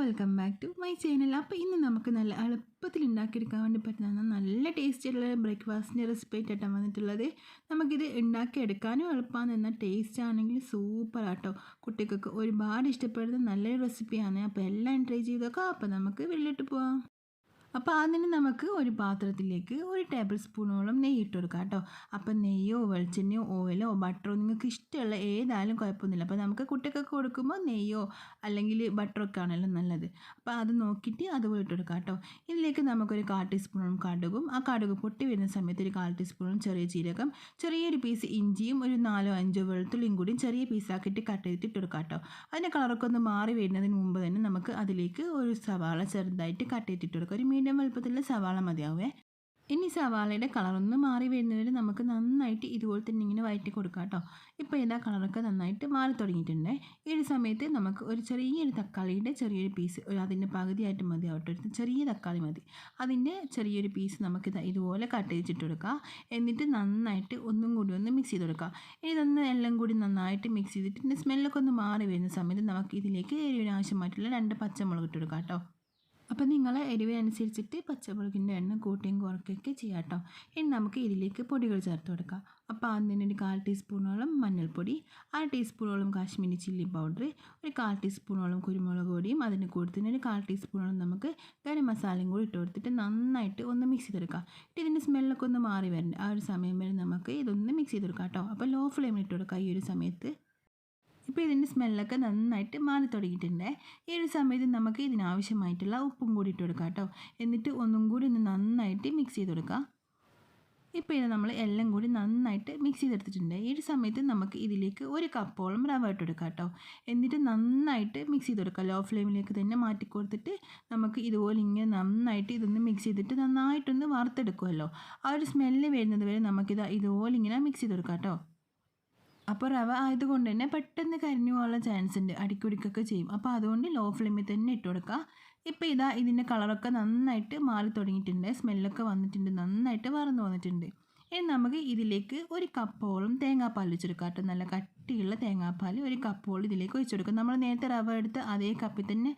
Welcome back to my channel അപ്പോൾ ഇന്ന് നമുക്ക് നല്ല എളുപ്പത്തിൽ ഉണ്ടാക്കിയെടുക്കാൻ വേണ്ടി പറ്റുന്ന നല്ല ടേസ്റ്റ് ആയിട്ടുള്ള ബ്രേക്ക്ഫാസ്റ്റിന്റെ റെസിപ്പി ആയിട്ടാണ് വന്നിട്ടുള്ളത്. നമുക്കിത് ഉണ്ടാക്കിയെടുക്കാനും എളുപ്പമാണ് എന്നാൽ ടേസ്റ്റ് ആണെങ്കിൽ സൂപ്പർ ആട്ടോ. കുട്ടികൾക്ക് ഒരുപാട് ഇഷ്ടപ്പെടുന്ന നല്ലൊരു റെസിപ്പിയാണ് അപ്പോൾ എല്ലാം ട്രൈ ചെയ്തൊക്കെ അപ്പോൾ നമുക്ക് വെള്ളിട്ട് പോവാം. അപ്പോൾ അതിന് നമുക്ക് ഒരു പാത്രത്തിലേക്ക് ഒരു ടേബിൾ സ്പൂണോളം നെയ്യ് ഇട്ട് കൊടുക്കാം കേട്ടോ. അപ്പോൾ നെയ്യോ വെളിച്ചെണ്ണയോ ഓയിലോ ബട്ടറോ നിങ്ങൾക്ക് ഇഷ്ടമുള്ള ഏതായാലും കുഴപ്പമൊന്നുമില്ല. അപ്പോൾ നമുക്ക് കുട്ടികൾക്ക് കൊടുക്കുമ്പോൾ നെയ്യോ അല്ലെങ്കിൽ ബട്ടറൊക്കെ ആണല്ലോ നല്ലത്. അപ്പോൾ അത് നോക്കിയിട്ട് അതുപോലെ ഇട്ട് കൊടുക്കാം കേട്ടോ. ഇതിലേക്ക് നമുക്കൊരു കാൽ ടീസ്പൂണും കടുകും ആ കടുക് പൊട്ടി വരുന്ന സമയത്ത് ഒരു കാൽ ടീസ്പൂണും ചെറിയ ജീരകം ചെറിയൊരു പീസ് ഇഞ്ചിയും ഒരു നാലോ അഞ്ചോ വെളുത്തുള്ളിയും കൂടി ചെറിയ പീസാക്കിയിട്ട് കട്ട് ചെയ്തിട്ട് ഇട്ട് കൊടുക്കാം കേട്ടോ. അതിന്റെ കളറൊക്കെ ഒന്ന് മാറി വരുന്നതിന് മുമ്പ് തന്നെ നമുക്ക് അതിലേക്ക് ഒരു സവാള ചെറുതായിട്ട് കട്ട് ചെയ്തിട്ട് കൊടുക്കാം. ഒരു മീഡിയം വലുപ്പത്തിലുള്ള സവാള മതിയാവേ. ഇനി സവാളയുടെ കളറൊന്ന് മാറി വരുന്നവരെ നമുക്ക് നന്നായിട്ട് ഇതുപോലെ തന്നെ ഇങ്ങനെ വയറ്റി കൊടുക്കാം കേട്ടോ ഇപ്പോൾ ഇതാ കളറൊക്കെ നന്നായിട്ട് മാറി തുടങ്ങിയിട്ടുണ്ട്. ഈ ഒരു സമയത്ത് നമുക്ക് ഒരു ചെറിയൊരു തക്കാളിയുടെ ചെറിയൊരു പീസ് അതിന്റെ പകുതിയായിട്ട് മതി ആവട്ടെ ചെറിയ തക്കാളി മതി. അതിന്റെ ചെറിയൊരു പീസ് നമുക്ക് ഇതുപോലെ കട്ട് ചെയ്തിട്ട് കൊടുക്കുക എന്നിട്ട് നന്നായിട്ട് ഒന്നും കൂടി ഒന്ന് മിക്സ് ചെയ്ത് കൊടുക്കുക ഇനി ഇതൊന്ന് എല്ലാം കൂടി നന്നായിട്ട് മിക്സ് ചെയ്തിട്ട് ഇതിന്റെ സ്മെല്ലൊക്കെ ഒന്ന് മാറി വരുന്ന സമയത്ത് നമുക്ക് ഇതിലേക്ക് എരിവിന് ആവശ്യമായിട്ടുള്ള രണ്ട് പച്ചമുളക് ഇട്ട് കൊടുക്കാം കേട്ടോ അപ്പോൾ നിങ്ങൾ എരിവിനനുസരിച്ചിട്ട് പച്ചമുളകിന്റെ എണ്ണ കൂട്ടിയും കുറയ്ക്കുകയൊക്കെ ചെയ്യാം കേട്ടോ ഇനി നമുക്ക് ഇതിലേക്ക് പൊടികൾ ചേർത്ത് കൊടുക്കാം. അപ്പോൾ അതിന് ഒരു കാൽ ടീസ്പൂണോളം മഞ്ഞൾപ്പൊടി അര ടീസ്പൂണോളം കാശ്മീരി ചില്ലി പൗഡർ ഒരു കാൽ ടീസ്പൂണോളം കുരുമുളക് പൊടിയും അതിന് കൂടുതൽ ഒരു കാൽ ടീസ്പൂണോളം നമുക്ക് ഗരം മസാലയും കൂടി ഇട്ട് കൊടുത്തിട്ട് നന്നായിട്ട് ഒന്ന് മിക്സ് ചെയ്തെടുക്കാം. ഇട്ട് ഇതിന്റെ സ്മെല്ലൊക്കെ ഒന്ന് മാറി വരണ്ട. ആ ഒരു സമയം വരെ നമുക്ക് ഇതൊന്ന് മിക്സ് ചെയ്തെടുക്കാം കേട്ടോ. അപ്പോൾ ലോ ഫ്ലെയിമിൽ ഇട്ട് കൊടുക്കാം ഈ ഒരു സമയത്ത്. ഇപ്പോൾ ഇതിന്റെ സ്മെല്ലൊക്കെ നന്നായിട്ട് മാറി തുടങ്ങിയിട്ടുണ്ട്. ഈ ഒരു സമയത്ത് നമുക്ക് ഇതിനാവശ്യമായിട്ടുള്ള ഉപ്പും കൂടി ഇട്ട് കൊടുക്കാം കേട്ടോ. എന്നിട്ട് ഒന്നും കൂടി ഒന്ന് നന്നായിട്ട് മിക്സ് ചെയ്ത് കൊടുക്കാം. ഇപ്പോൾ ഇത് നമ്മൾ എല്ലാം കൂടി നന്നായിട്ട് മിക്സ് ചെയ്തെടുത്തിട്ടുണ്ട്. ഈ ഒരു സമയത്ത് നമുക്ക് ഇതിലേക്ക് ഒരു കപ്പോളം റവ ഇട്ട് കൊടുക്കാം കേട്ടോ. എന്നിട്ട് നന്നായിട്ട് മിക്സ് ചെയ്ത് കൊടുക്കാം. ലോ ഫ്ലെയിമിലേക്ക് തന്നെ മാറ്റി കൊടുത്തിട്ട് നമുക്ക് ഇതുപോലെ ഇങ്ങനെ നന്നായിട്ട് ഇതൊന്ന് മിക്സ് ചെയ്തിട്ട് നന്നായിട്ടൊന്ന് വറുത്തെടുക്കുമല്ലോ. ആ ഒരു സ്മെല്ല് വരുന്നത് വരെ നമുക്കിത് ഇതുപോലെ ഇങ്ങനെ മിക്സ് ചെയ്ത് കൊടുക്കാം കേട്ടോ. അപ്പോൾ റവ ആയതുകൊണ്ട് തന്നെ പെട്ടെന്ന് കരിഞ്ഞു പോകാനുള്ള ചാൻസ് ഉണ്ട്. അടിക്കുടിക്കൊക്കെ ചെയ്യും. അപ്പോൾ അതുകൊണ്ട് ലോ ഫ്ലെയിമിൽ തന്നെ ഇട്ട് കൊടുക്കുക ഇപ്പോൾ ഇതാ ഇതിന്റെ കളറൊക്കെ നന്നായിട്ട് മാറി തുടങ്ങിയിട്ടുണ്ട്. സ്മെല്ലൊക്കെ വന്നിട്ടുണ്ട്. നന്നായിട്ട് വറന്നു വന്നിട്ടുണ്ട്. ഇനി നമുക്ക് ഇതിലേക്ക് ഒരു കപ്പോളം തേങ്ങാപ്പാൽ വെച്ചെടുക്കാം കേട്ടോ. നല്ല കട്ടിയുള്ള തേങ്ങാപ്പാൽ ഒരു കപ്പോളം ഇതിലേക്ക് ഒഴിച്ചു കൊടുക്കാം. നമ്മൾ നേരത്തെ റവ എടുത്ത് അതേ കപ്പിൽ തന്നെ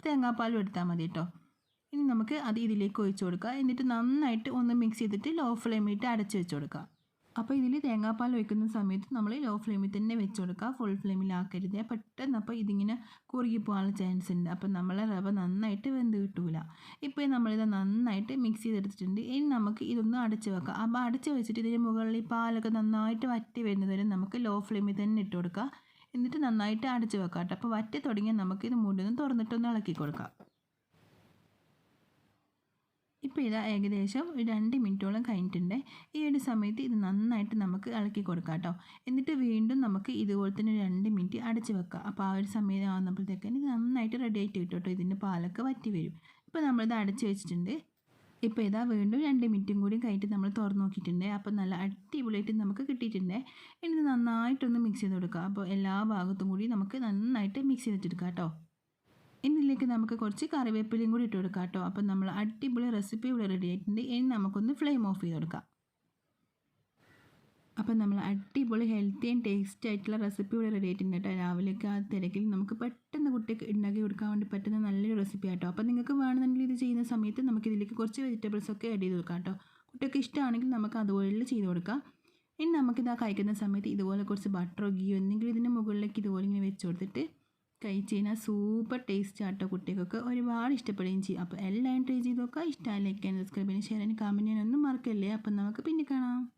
തേങ്ങാപ്പാലും എടുത്താൽ മതി കേട്ടോ. ഇനി നമുക്ക് അത് ഇതിലേക്ക് ഒഴിച്ചു കൊടുക്കുക എന്നിട്ട് നന്നായിട്ട് ഒന്ന് മിക്സ് ചെയ്തിട്ട് ലോ ഫ്ലെയിമിട്ട് അടച്ച് വെച്ച് കൊടുക്കുക അപ്പോൾ ഇതിൽ തേങ്ങാപ്പാൽ ഒഴിക്കുന്ന സമയത്ത് നമ്മൾ ലോ ഫ്ലെയിമിൽ തന്നെ വെച്ച് കൊടുക്കുക ഫുൾ ഫ്ലെയിമിലാക്കരുത് പെട്ടെന്ന് അപ്പോൾ ഇതിങ്ങനെ കുറുകി പോകാനുള്ള ചാൻസ് ഉണ്ട്. അപ്പോൾ നമ്മളെ റവ നന്നായിട്ട് വെന്ത് കിട്ടൂല. ഇപ്പോൾ നമ്മളിത് നന്നായിട്ട് മിക്സ് ചെയ്തെടുത്തിട്ടുണ്ട്. ഇനി നമുക്ക് ഇതൊന്ന് അടച്ച് വെക്കാം. അപ്പോൾ അടച്ച് വെച്ചിട്ട് ഇതിന് മുകളിൽ പാലൊക്കെ നന്നായിട്ട് വറ്റി വരുന്നതുവരെ നമുക്ക് ലോ ഫ്ലെയിമിൽ തന്നെ ഇട്ട് കൊടുക്കുക എന്നിട്ട് നന്നായിട്ട് അടച്ച് വെക്കാം കേട്ടോ. അപ്പോൾ വറ്റി തുടങ്ങിയാൽ നമുക്കിത് മൂടൊന്ന് തുറന്നിട്ടൊന്ന് ഇളക്കി കൊടുക്കാം. ഇപ്പോൾ ഇതാ ഏകദേശം രണ്ട് മിനിറ്റോളം കഴിഞ്ഞിട്ടുണ്ട്. ഈ ഒരു സമയത്ത് ഇത് നന്നായിട്ട് നമുക്ക് ഇളക്കി കൊടുക്കാം കേട്ടോ. എന്നിട്ട് വീണ്ടും നമുക്ക് ഇതുപോലെ തന്നെ രണ്ട് മിനിറ്റ് അടച്ച് വെക്കാം. അപ്പോൾ ആ ഒരു സമയം ആകുമ്പോഴത്തേക്കും ഇത് നന്നായിട്ട് റെഡി ആയിട്ട് കിട്ടും കേട്ടോ. ഇതിന്റെ പാലൊക്കെ വറ്റി വരും. ഇപ്പോൾ നമ്മളിത് അടച്ച് വെച്ചിട്ടുണ്ട്. ഇപ്പോൾ ഇതാ വീണ്ടും രണ്ട് മിനിറ്റും കൂടി കഴിഞ്ഞിട്ട് നമ്മൾ തുറന്ന് നോക്കിയിട്ടുണ്ട്. അപ്പോൾ നല്ല അടിപൊളിയായിട്ട് നമുക്ക് കിട്ടിയിട്ടുണ്ട്. ഇനി നന്നായിട്ടൊന്ന് മിക്സ് ചെയ്ത് കൊടുക്കുക അപ്പോൾ എല്ലാ ഭാഗത്തും കൂടി നമുക്ക് നന്നായിട്ട് മിക്സ് ചെയ്തിട്ടെടുക്കാം കേട്ടോ. ഇതിലേക്ക് നമുക്ക് കുറച്ച് കറിവേപ്പിലയും കൂടി ഇട്ട് കൊടുക്കാം കേട്ടോ. അപ്പം നമ്മൾ അടിപൊളി റെസിപ്പി ഇവിടെ റെഡി ആയിട്ടുണ്ട്. ഇനി നമുക്കൊന്ന് ഫ്ലെയിം ഓഫ് ചെയ്ത് കൊടുക്കാം. അപ്പം നമ്മൾ അടിപൊളി ഹെൽത്തി ആൻഡ് ടേസ്റ്റി ആയിട്ടുള്ള റെസിപ്പി ഇവിടെ റെഡി ആയിട്ടുണ്ട് കേട്ടോ. രാവിലെയൊക്കെ ആ തിരക്കിൽ നമുക്ക് പെട്ടെന്ന് കുട്ടിക്ക് ഉണ്ടാക്കി കൊടുക്കാൻ വേണ്ടി പറ്റുന്ന നല്ലൊരു റെസിപ്പി ആട്ടോ. അപ്പം നിങ്ങൾക്ക് വേണമെന്നുണ്ടെങ്കിൽ ഇത് ചെയ്യുന്ന സമയത്ത് നമുക്ക് ഇതിലേക്ക് കുറച്ച് വെജിറ്റബിൾസ് ഒക്കെ ആഡ് ചെയ്ത് കൊടുക്കാം കേട്ടോ. കുട്ടിക്ക് ഇഷ്ടമാണെങ്കിൽ നമുക്ക് അതുപോലെ ചെയ്ത് കൊടുക്കാം. ഇനി നമുക്കിത് ആ കഴിക്കുന്ന സമയത്ത് ഇതുപോലെ കുറച്ച് ബട്ടറോ ഗീയോ എന്തെങ്കിലും ഇതിന്റെ മുകളിലേക്ക് ഇതുപോലെ ഇങ്ങനെ വെച്ച് കൊടുത്തിട്ട് കഴിച്ച് കഴിഞ്ഞാൽ സൂപ്പർ ടേസ്റ്റ് ആട്ടോ കുട്ടികൾക്ക് ഒരുപാട് ഇഷ്ടപ്പെടുകയും ചെയ്യും. അപ്പോൾ എല്ലാവരും ട്രൈ ചെയ്ത് നോക്കുക. ഇഷ്ടമായി ലൈക്ക് ചെയ്യാൻ സബ്സ്ക്രൈബ് ചെയ്യാൻ ഷെയർ ചെയ്യാൻ കമന്റ് ചെയ്യാനൊന്നും മറക്കല്ലേ? അപ്പം നമുക്ക് പിന്നെ കാണാം.